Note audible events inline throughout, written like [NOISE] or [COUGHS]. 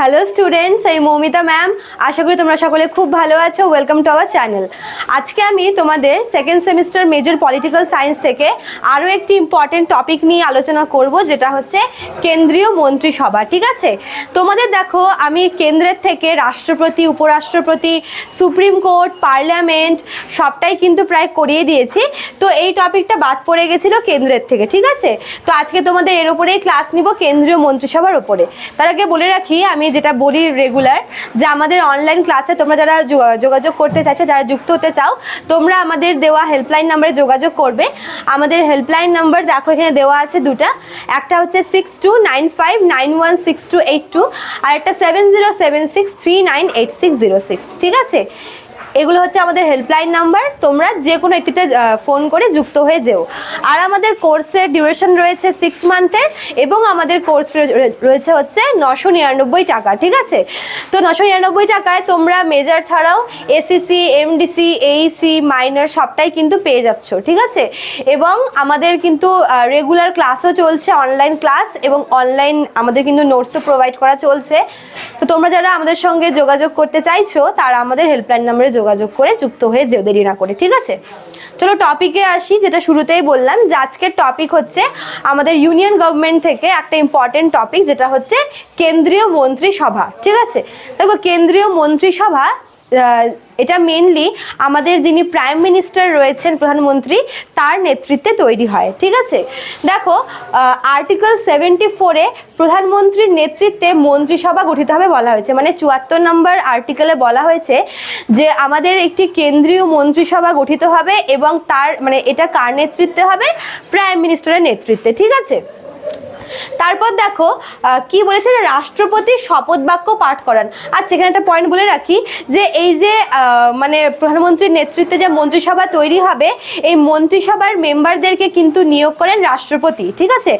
Hello students এই Moumita ma'am. আশা করি তোমরা সকলে খুব ভালো আছো। ওয়েলকাম টু আওয়ার চ্যানেল আজকে আমি তোমাদের second semester major political science থেকে আরও একটি ইম্পর্টেন্ট টপিক নিয়ে আলোচনা করব, যেটা হচ্ছে কেন্দ্রীয় মন্ত্রিসভা, ঠিক আছে? তোমাদের দেখো, আমি কেন্দ্রের থেকে রাষ্ট্রপতি, উপরাষ্ট্রপতি, সুপ্রিম কোর্ট, পার্লামেন্ট সবটাই কিন্তু প্রায় করিয়ে দিয়েছি। তো এই টপিকটা বাদ পড়ে গেছিল কেন্দ্রের থেকে, ঠিক আছে? তো আজকে তোমাদের এর ওপরেই ক্লাস নিব কেন্দ্রীয় মন্ত্রিসভার ওপরে তার আগে বলে রাখি, আমি যেটা বলি রেগুলার যে আমাদের অনলাইন ক্লাসে তোমরা যারা যোগা- যোগাযোগ করতে চাইছো, যারা যুক্ত হতে চাও, তোমরা আমাদের দেওয়া হেল্পলাইন নাম্বারে যোগাযোগ করবে। আমাদের হেল্পলাইন নাম্বার দেখো, এখানে দেওয়া আছে দুটা। একটা হচ্ছে six two nine five nine one six two eight two আর একটা seven zero seven six three nine eight six zero six ঠিক আছে? এগুলো হচ্ছে আমাদের হেল্পলাইন নাম্বার তোমরা যে কোনো একটিতে ফোন করে যুক্ত হয়ে যেও। আর আমাদের কোর্সের ডিউরেশন রয়েছে সিক্স মান্থের এবং আমাদের কোর্স রয়েছে হচ্ছে নশো নিরানব্বই টাকা, ঠিক আছে? তো নশো নিরানব্বই টাকায় তোমরা মেজার ছাড়াও এসিসি এমডিসি এইসি মাইনার সবটাই কিন্তু পেয়ে যাচ্ছ, ঠিক আছে? এবং আমাদের কিন্তু রেগুলার ক্লাসও চলছে অনলাইন ক্লাস এবং অনলাইন আমাদের কিন্তু নোটসও প্রোভাইড করা চলছে। তো তোমরা যারা আমাদের সঙ্গে যোগাযোগ করতে চাইছো, তারা আমাদের হেল্পলাইন নাম্বারে যোগাযোগ করে যুক্ত হয়ে যেও, দেরি না করে, ঠিক আছে? চলো টপিকে আসি, যেটা শুরুতেই বললাম, যে আজকের টপিক হচ্ছে আমাদের ইউনিয়ন গভর্নমেন্ট থেকে একটা ইম্পর্টেন্ট টপিক যেটা হচ্ছে কেন্দ্রীয় মন্ত্রিসভা, ঠিক আছে? দেখো, কেন্দ্রীয় মন্ত্রিসভা এটা মেনলি আমাদের যিনি প্রাইম মিনিস্টার রয়েছেন প্রধানমন্ত্রী, তার নেতৃত্বে তৈরি হয়, ঠিক আছে? দেখো আর্টিকেল সেভেন্টি ফোরে প্রধানমন্ত্রীর নেতৃত্বে মন্ত্রিসভা গঠিত হবে বলা হয়েছে। মানে চুয়াত্তর নম্বর আর্টিকেলে বলা হয়েছে যে আমাদের একটি কেন্দ্রীয় মন্ত্রিসভা গঠিত হবে এবং তার মানে এটা কার নেতৃত্বে হবে? প্রাইম মিনিস্টারের নেতৃত্বে, ঠিক আছে? তারপর দেখো কি বলেছে? রাষ্ট্রপতি শপথ বাক্য পাঠ করান। আচ্ছা এখানে একটা পয়েন্ট বলে রাখি যে, এই যে মানে প্রধানমন্ত্রীর নেতৃত্বে যে মন্ত্রিসভা তৈরি হবে, এই মন্ত্রিসভার মেম্বারদেরকে কিন্তু নিয়োগ করেন রাষ্ট্রপতি, ঠিক আছে?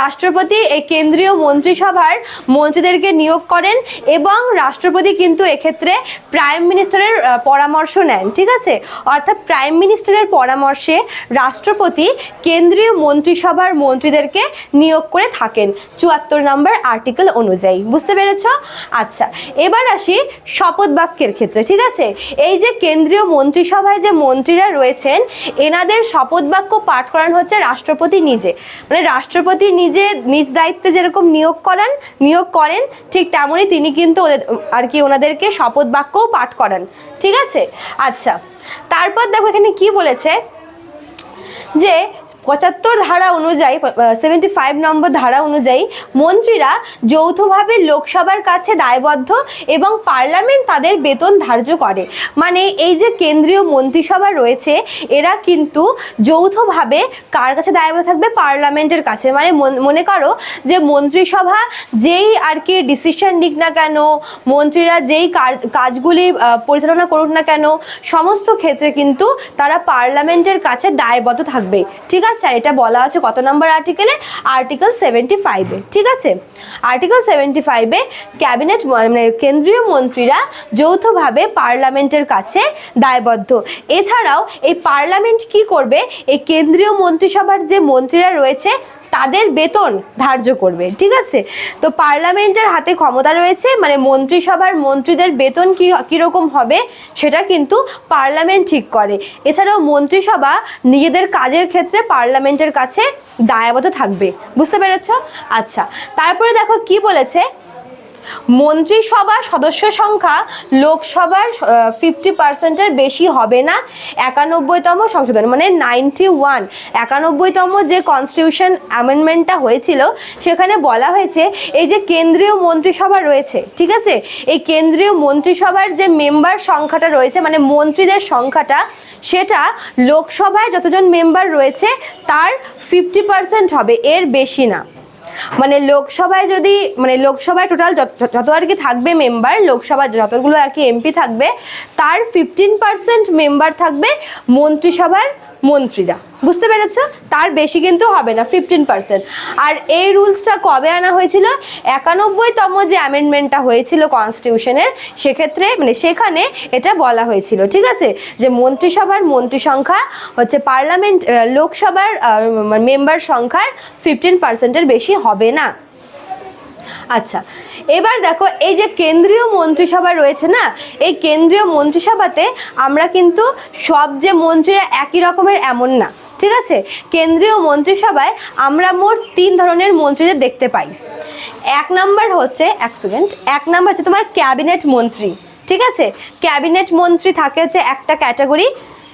রাষ্ট্রপতি এই কেন্দ্রীয় মন্ত্রিসভার মন্ত্রীদেরকে নিয়োগ করেন এবং রাষ্ট্রপতি কিন্তু এক্ষেত্রে প্রাইম মিনিস্টারের পরামর্শ নেন, ঠিক আছে? অর্থাৎ প্রাইম মিনিস্টারের পরামর্শে রাষ্ট্রপতি কেন্দ্রীয় মন্ত্রিসভার মন্ত্রীদেরকে নিয়োগ করে থাকেন। চুয়াত্তর নম্বর আর্টিকেল অনুযায়ী। বুঝতে পেরেছ? আচ্ছা এবার আসি শপথ বাক্যের ক্ষেত্রে, ঠিক আছে? এই যে কেন্দ্রীয় মন্ত্রিসভায় যে মন্ত্রীরা রয়েছেন, এনাদের শপথ বাক্য পাঠ করান হচ্ছে রাষ্ট্রপতি নিজে। মানে রাষ্ট্রপতি নিজে নিজ দায়িত্বে যেরকম নিয়োগ করান, নিয়োগ করেন, ঠিক তেমনই তিনি কিন্তু ওদের, আর কি ওনাদেরকে শপথ বাক্যও পাঠ করান, ঠিক আছে? আচ্ছা তারপর দেখো এখানে কি বলেছে? যে পঁচাত্তর ধারা অনুযায়ী সেভেন্টি ফাইভ নম্বর ধারা অনুযায়ী মন্ত্রীরা যৌথভাবে লোকসভার কাছে দায়বদ্ধ এবং পার্লামেন্ট তাদের বেতন ধার্য করে। মানে এই যে কেন্দ্রীয় মন্ত্রিসভা রয়েছে, এরা কিন্তু যৌথভাবে কার কাছে দায়বদ্ধ থাকবে? পার্লামেন্টের কাছে। মানে মন- করো যে মন্ত্রিসভা যেই আর কি ডিসিশন নিক না কেন, মন্ত্রীরা যেই কাজ- কাজগুলি পরিচালনা করুক না কেন, সমস্ত ক্ষেত্রে কিন্তু তারা পার্লামেন্টের কাছে দায়বদ্ধ থাকবে। ঠিক আছে? আর এটা বলা আছে কত নম্বর আর্টিকেলে আর্টিকেল সেভেন্টি ফাইভে ঠিক আছে? আর্টিকেল সেভেন্টি ফাইভে ক্যাবিনেট মানে কেন্দ্রীয় মন্ত্রীরা যৌথভাবে পার্লামেন্টের কাছে দায়বদ্ধ। এছাড়াও এই পার্লামেন্ট কি করবে? এই কেন্দ্রীয় মন্ত্রিসভার যে মন্ত্রীরা রয়েছে তাদের বেতন ধার্য করবে, ঠিক আছে? তো পার্লামেন্টের হাতে ক্ষমতা রয়েছে মানে মন্ত্রিসভার মন্ত্রীদের বেতন কী, কীরকম হবে সেটা কিন্তু পার্লামেন্ট ঠিক করে। এছাড়াও মন্ত্রিসভা নিজেদের কাজের ক্ষেত্রে পার্লামেন্টের কাছে দায়বদ্ধ থাকবে, বুঝতে পেরেছ? আচ্ছা তারপরে দেখো কি বলেছে? মন্ত্রিসভার সদস্য সংখ্যা লোকসভার ফিফটি পার্সেন্টের বেশি হবে না। একানব্বইতম সংশোধন মানে নাইনটি ওয়ান একানব্বইতম যে কনস্টিটিউশন অ্যামেন্ডমেন্টটা হয়েছিল, সেখানে বলা হয়েছে, এই যে কেন্দ্রীয় মন্ত্রিসভা রয়েছে, ঠিক আছে? এই কেন্দ্রীয় মন্ত্রিসভার যে মেম্বার সংখ্যাটা রয়েছে মানে মন্ত্রীদের সংখ্যাটা, সেটা লোকসভায় যতজন মেম্বার রয়েছে, তার ফিফটি পার্সেন্ট হবে, এর বেশি না। মানে লোকসভায় যদি মানে লোকসভায় টোটাল যত আর কি থাকবে মেম্বার লোকসভা যতগুলো আর কি এমপি থাকবে, তার ফিফটিন পার্সেন্ট মেম্বার থাকবে মন্ত্রিসভার মন্ত্রীরা। বুঝতে পেরেছ? তার বেশি কিন্তু হবে না ফিফটিন পার্সেন্ট আর এই রুলসটা কবে আনা হয়েছিল? একানব্বইতম যে অ্যামেন্ডমেন্টটা হয়েছিল কনস্টিটিউশনের সেক্ষেত্রে মানে সেখানে এটা বলা হয়েছিল, ঠিক আছে? যে মন্ত্রিসভার মন্ত্রী সংখ্যা হচ্ছে পার্লামেন্ট লোকসভার মেম্বার সংখ্যার ফিফটিন পার্সেন্টের বেশি হবে না। আচ্ছা এবার দেখো, এই যে কেন্দ্রীয় মন্ত্রিসভা রয়েছে না, এই কেন্দ্রীয় মন্ত্রিসভাতে আমরা কিন্তু সব যে মন্ত্রীরা একই রকমের এমন না, ঠিক আছে? কেন্দ্রীয় মন্ত্রিসভায় আমরা মোট তিন ধরনের মন্ত্রীদের দেখতে পাই। এক নাম্বার হচ্ছে, এক সেকেন্ড, এক নাম্বার হচ্ছে তোমার ক্যাবিনেট মন্ত্রী, ঠিক আছে? ক্যাবিনেট মন্ত্রী থাকে হচ্ছে একটা ক্যাটাগরি,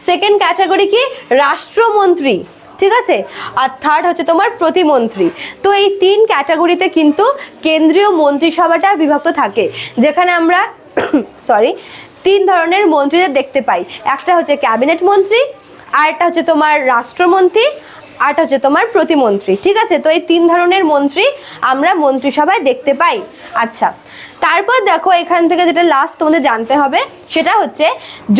সেকেন্ড ক্যাটাগরি কি? রাষ্ট্রমন্ত্রী ঠিক আছে? আর থার্ড হচ্ছে তোমার প্রতিমন্ত্রী। তো এই তিন ক্যাটাগরিতে কিন্তু কেন্দ্রীয় মন্ত্রিসভাটা বিভক্ত থাকে। যেখানে আমরা [COUGHS] সরি তিন ধরনের মন্ত্রীদের দেখতে পাই। একটা হচ্ছে ক্যাবিনেট মন্ত্রী, আর একটা হচ্ছে তোমার রাষ্ট্রমন্ত্রী আরটা হচ্ছে তোমার প্রতিমন্ত্রী ঠিক আছে? তো এই তিন ধরনের মন্ত্রী আমরা মন্ত্রিসভায় দেখতে পাই। আচ্ছা তারপর দেখো এখান থেকে যেটা লাস্ট তোমাদের জানতে হবে, সেটা হচ্ছে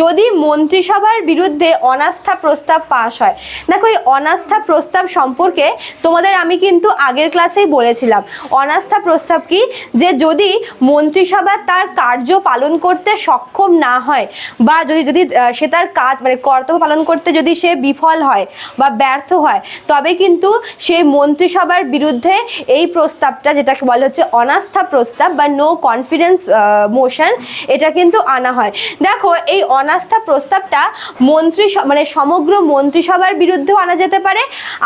যদি মন্ত্রিসভার বিরুদ্ধে অনাস্থা প্রস্তাব পাশ হয়। দেখো এই অনাস্থা প্রস্তাব সম্পর্কে তোমাদের আমি কিন্তু আগের ক্লাসেই বলেছিলাম। অনাস্থা প্রস্তাব কি? যে যদি মন্ত্রিসভা তার কার্য পালন করতে সক্ষম না হয় বা যদি যদি সে তার কাজ মানে কর্তব্য পালন করতে যদি সে বিফল হয় বা ব্যর্থ হয় তবে কিন্তু সেই মন্ত্রিসভার বিরুদ্ধে এই প্রস্তাবটা, যেটাকে বলা হচ্ছে অনাস্থা প্রস্তাব বা নো কনফিডেন্স মোশন এটা কিন্তু আনা হয়। দেখো, এই অনাস্থা প্রস্তাবটা মন্ত্রী মানে সমগ্র মন্ত্রিসভার বিরুদ্ধেও আনা যেতে পারে,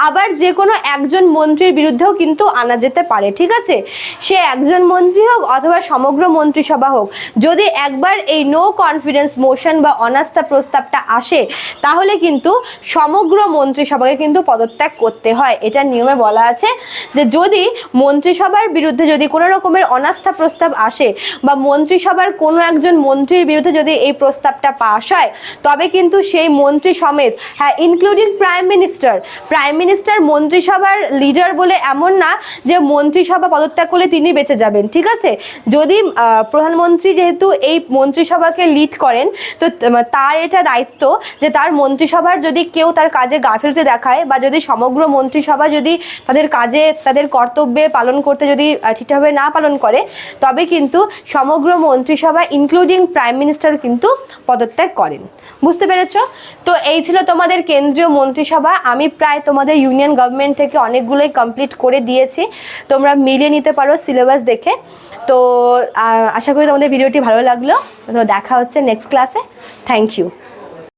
আবার যে কোনো একজন মন্ত্রীর বিরুদ্ধেও কিন্তু আনা যেতে পারে, ঠিক আছে? সে একজন মন্ত্রী হোক অথবা সমগ্র মন্ত্রিসভা হোক, যদি একবার এই নো কনফিডেন্স মোশন বা অনাস্থা প্রস্তাবটা আসে, তাহলে কিন্তু সমগ্র মন্ত্রিসভাকে কিন্তু পদত্যাগ করতে হয়। এটা নিয়মে বলা আছে যে যদি মন্ত্রিসভার বিরুদ্ধে যদি কোনো রকমের অনাস্থা প্রস্তাব আসে বা মন্ত্রিসভার কোনো একজন মন্ত্রীর বিরুদ্ধে যদি এই প্রস্তাবটা পাশ হয়, তবে কিন্তু সেই মন্ত্রী সমেত হ্যাঁ including prime minister prime minister মন্ত্রিসভার লিডার বলে এমন না যে মন্ত্রিসভা পদত্যাগ করলে তিনি বেঁচে যাবেন, ঠিক আছে? যদি প্রধানমন্ত্রী যেহেতু এই মন্ত্রিসভাকে লিড করেন, তো তার এটা দায়িত্ব যে তার মন্ত্রিসভার যদি কেউ তার কাজে গাফিলতি দেখায় বা যদি সমগ্র মন্ত্রিসভা যদি তাদের কাজে, তাদের কর্তব্যে পালন করতে যদি ঠিকঠাকভাবে না পালন করে, তবে কিন্তু সমগ্র মন্ত্রিসভা ইনক্লুডিং প্রাইম মিনিস্টার কিন্তু পদত্যাগ করেন। বুঝতে পেরেছ? তো এই ছিল তোমাদের কেন্দ্রীয় মন্ত্রিসভা। আমি প্রায় তোমাদের ইউনিয়ন গভর্নমেন্ট থেকে অনেকগুলোই কমপ্লিট করে দিয়েছি। তোমরা মিলিয়ে নিতে পারো সিলেবাস দেখে। তো আশা করি তোমাদের ভিডিওটি ভালো লাগল। তো দেখা হচ্ছে নেক্সট ক্লাসে থ্যাংক ইউ